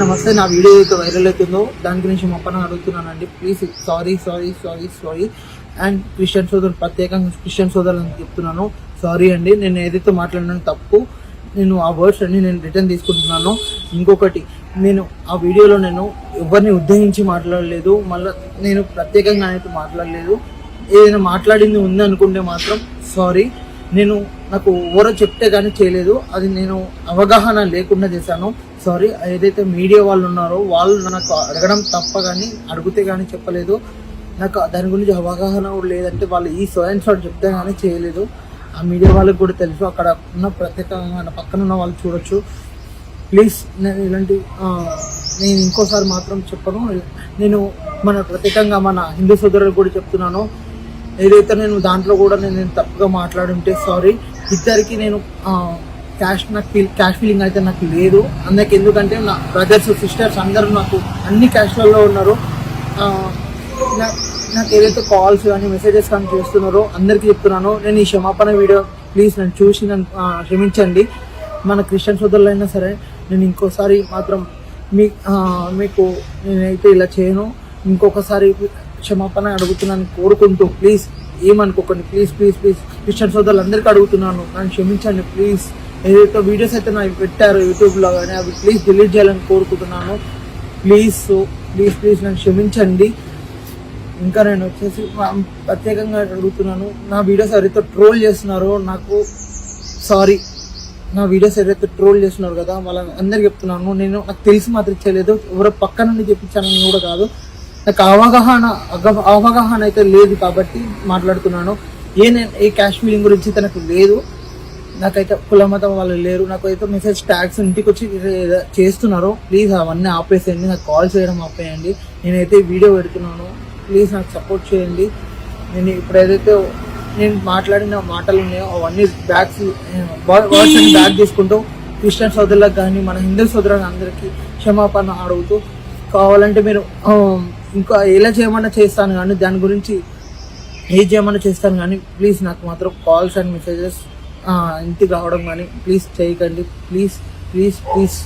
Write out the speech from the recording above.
నమస్తే. నా వీడియో అయితే వైరల్ అవుతుందో దాని గురించి మొప్పన అడుగుతున్నానండి. Please sorry sorry sorry sorry and Christian సోదరులు ప్రత్యేకంగా క్రిస్టియన్ సోదరులను చెప్తున్నాను. సారీ అండి నేను ఏదైతే మాట్లాడినాను తప్పు నేను ఆ వర్డ్స్ అన్ని నేను రిటర్న్ తీసుకుంటున్నాను. ఇంకొకటి నేను ఆ వీడియోలో నేను ఎవరిని ఉద్దేశించి మాట్లాడలేదు మళ్ళీ నేను ప్రత్యేకంగా అయితే మాట్లాడలేదు. ఏదైనా మాట్లాడింది ఉంది అనుకుంటే మాత్రం సారీ నేను నాకు ఎవరో చెప్తే కానీ చేయలేదు. అది నేను అవగాహన లేకుండా చేశాను. సారీ ఏదైతే మీడియా వాళ్ళు ఉన్నారో వాళ్ళు నాకు అడగడం తప్ప కానీ అడిగితే కానీ చెప్పలేదు. నాకు దాని గురించి అవగాహన కూడా లేదంటే వాళ్ళు ఈ స్వయం షాట్ చెప్తే కానీ చేయలేదు. ఆ మీడియా వాళ్ళకి కూడా తెలుసు అక్కడ ఉన్న ప్రత్యేకంగా పక్కన ఉన్న వాళ్ళు చూడొచ్చు. ప్లీజ్ నేను ఇలాంటి నేను ఇంకోసారి మాత్రం చెప్పను. నేను మన ప్రత్యేకంగా మన హిందూ సోదరులకు కూడా చెప్తున్నాను. ఏదైతే నేను దాంట్లో కూడా నేను నేను తప్పుగా మాట్లాడుంటే సారీ ఇద్దరికి నేను క్యాష్ నాకు ఫీల్ క్యాష్ ఫీలింగ్ అయితే నాకు లేదు. అందుకే ఎందుకంటే నా బ్రదర్స్ సిస్టర్స్ అందరూ నాకు అన్ని క్యాష్లలో ఉన్నారు. నా- నాకు ఏదైతే కాల్స్ కానీ మెసేజెస్ కానీ చేస్తున్నారో అందరికీ చెప్తున్నాను. నేను ఈ క్షమాపణ వీడియో ప్లీజ్ నన్ను చూసి నన్ను క్షమించండి. మన క్రిస్టియన్ సోదరులు అయినా సరే నేను ఇంకోసారి మాత్రం మీ మీకు నేనైతే ఇలా చేయను. ఇంకొకసారి క్షమాపణ అడుగుతున్నాను కోరుకుంటూ ప్లీజ్ ఏమనుకోకండి. Please please please. క్రిస్టియన్ సోదరులు అందరికీ అడుగుతున్నాను. నన్ను క్షమించండి ప్లీజ్. ఏదైతే వీడియోస్ అయితే నాకు పెట్టారు యూట్యూబ్లో కానీ అవి ప్లీజ్ డిలీట్ చేయాలని కోరుకుంటున్నాను. ప్లీజ్ ప్లీజ్ ప్లీజ్ నన్ను క్షమించండి. ఇంకా నేను వచ్చేసి ప్రత్యేకంగా అడుగుతున్నాను. నా వీడియోస్ ఎవరైతే ట్రోల్ చేస్తున్నారో నాకు సారీ నా వీడియోస్ ఎవరైతే ట్రోల్ చేస్తున్నారు కదా వాళ్ళ అందరికి చెప్తున్నాను. నేను నాకు తెలిసి మాత్రం చేయలేదు. ఎవరో పక్క నుండి చెప్పించానని కూడా కాదు. నాకు అవగాహన అగ- అవగాహన అయితే లేదు కాబట్టి మాట్లాడుతున్నాను. ఏ నేను ఏ కాశ్మీరింగ్ గురించి గురించి నాకు లేదు. నాకైతే కుల మతం వాళ్ళు లేరు. నాకు అయితే మెసేజ్ ట్యాగ్స్ ఇంటికి వచ్చి చేస్తున్నారు. ప్లీజ్ అవన్నీ ఆపేసేయండి. నాకు కాల్ చేయడం ఆపేయండి. నేనైతే వీడియో పెడుతున్నాను. ప్లీజ్ నాకు సపోర్ట్ చేయండి. నేను ఇప్పుడు ఏదైతే నేను మాట్లాడిన మాటలు ఉన్నాయో అవన్నీ బ్యాగ్స్ వర్డ్స్ బ్యాగ్ తీసుకుంటూ క్రిస్టియన్ సోదరులకు కానీ మన హిందూ సోదరులకు అందరికీ క్షమాపణ అడుగుతూ కావాలంటే మీరు ఇంకా ఎలా చేయమన్నా చేస్తాను కానీ దాని గురించి ఏం చేయమన్నా చేస్తాను కానీ ప్లీజ్ నాకు మాత్రం కాల్స్ అండ్ మెసేజెస్ ఇంటికి రావడం కానీ ప్లీజ్ చేయకండి. Please please please